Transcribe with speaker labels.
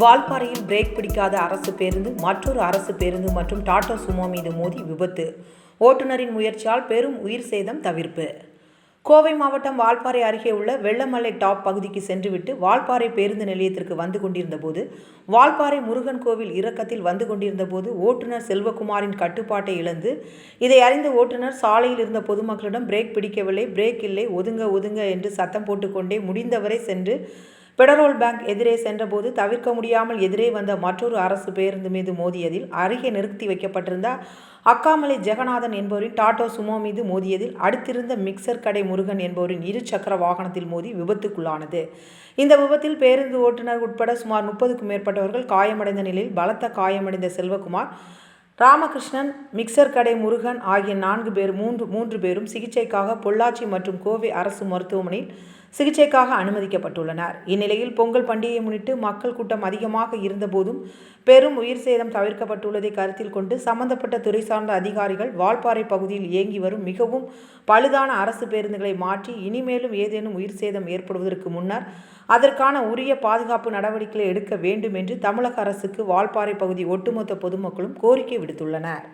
Speaker 1: வால்பாறையில் break பிடிக்காத அரசு பேருந்து மற்றொரு அரசு பேருந்து மற்றும் டாடா சுமோ மீது மோதி விபத்து. ஓட்டுநரின் முயற்சியால் பெரும் உயிர் சேதம் தவிர்ப்பு. கோவை மாவட்டம் வால்பாறை அருகே உள்ள வெள்ளமலை டாப் பகுதிக்கு சென்றுவிட்டு வால்பாறை பேருந்து நிலையத்திற்கு வந்து கொண்டிருந்த போது வால்பாறை முருகன் கோவில் இறக்கத்தில் வந்து கொண்டிருந்த போது ஓட்டுநர் செல்வகுமாரின் கட்டுப்பாட்டை இழந்து இதை அறிந்த ஓட்டுநர் சாலையில் இருந்த பொதுமக்களிடம் பிரேக் பிடிக்கவில்லை பிரேக் இல்லை ஒதுங்க ஒதுங்க என்று சத்தம் போட்டுக்கொண்டே முடிந்தவரை சென்று பெடரோல் பேங்க் எதிரே சென்றபோது தவிர்க்க முடியாமல் எதிரே வந்த மற்றொரு அரசு பேருந்து மீது மோதியதில் அருகே நிறுத்தி வைக்கப்பட்டிருந்த அக்காமலை ஜெகநாதன் என்பவரின் டாடோ சுமோ மீது மோதியதில் அடுத்திருந்த மிக்சர் கடை முருகன் என்பவரின் இரு சக்கர வாகனத்தில் மோதி விபத்துக்குள்ளானது. இந்த விபத்தில் பேருந்து ஓட்டுநர் உட்பட சுமார் முப்பதுக்கும் மேற்பட்டவர்கள் காயமடைந்த நிலையில் பலத்த காயமடைந்த செல்வகுமார் ராமகிருஷ்ணன் மிக்சர் கடை முருகன் ஆகிய நான்கு பேர் மூன்று மூன்று பேரும் சிகிச்சைக்காக பொள்ளாச்சி மற்றும் கோவை அரசு மருத்துவமனையில் சிகிச்சைக்காக அனுமதிக்கப்பட்டுள்ளனர். இந்நிலையில் பொங்கல் பண்டிகையை முன்னிட்டு மக்கள் கூட்டம் அதிகமாக இருந்தபோதும் பெரும் உயிர் சேதம் தவிர்க்கப்பட்டுள்ளதை கருத்தில் கொண்டு சம்பந்தப்பட்ட துறை சார்ந்த அதிகாரிகள் வால்பாறை பகுதியில் இயங்கி வரும் மிகவும் பழுதான அரசு பேருந்துகளை மாற்றி இனிமேலும் ஏதேனும் உயிர் சேதம் ஏற்படுவதற்கு முன்னர் அதற்கான உரிய பாதுகாப்பு நடவடிக்கைகளை எடுக்க வேண்டும் என்று தமிழக அரசுக்கு வால்பாறை பகுதி ஒட்டுமொத்த பொதுமக்களும் கோரிக்கை விடுத்துள்ளனர்.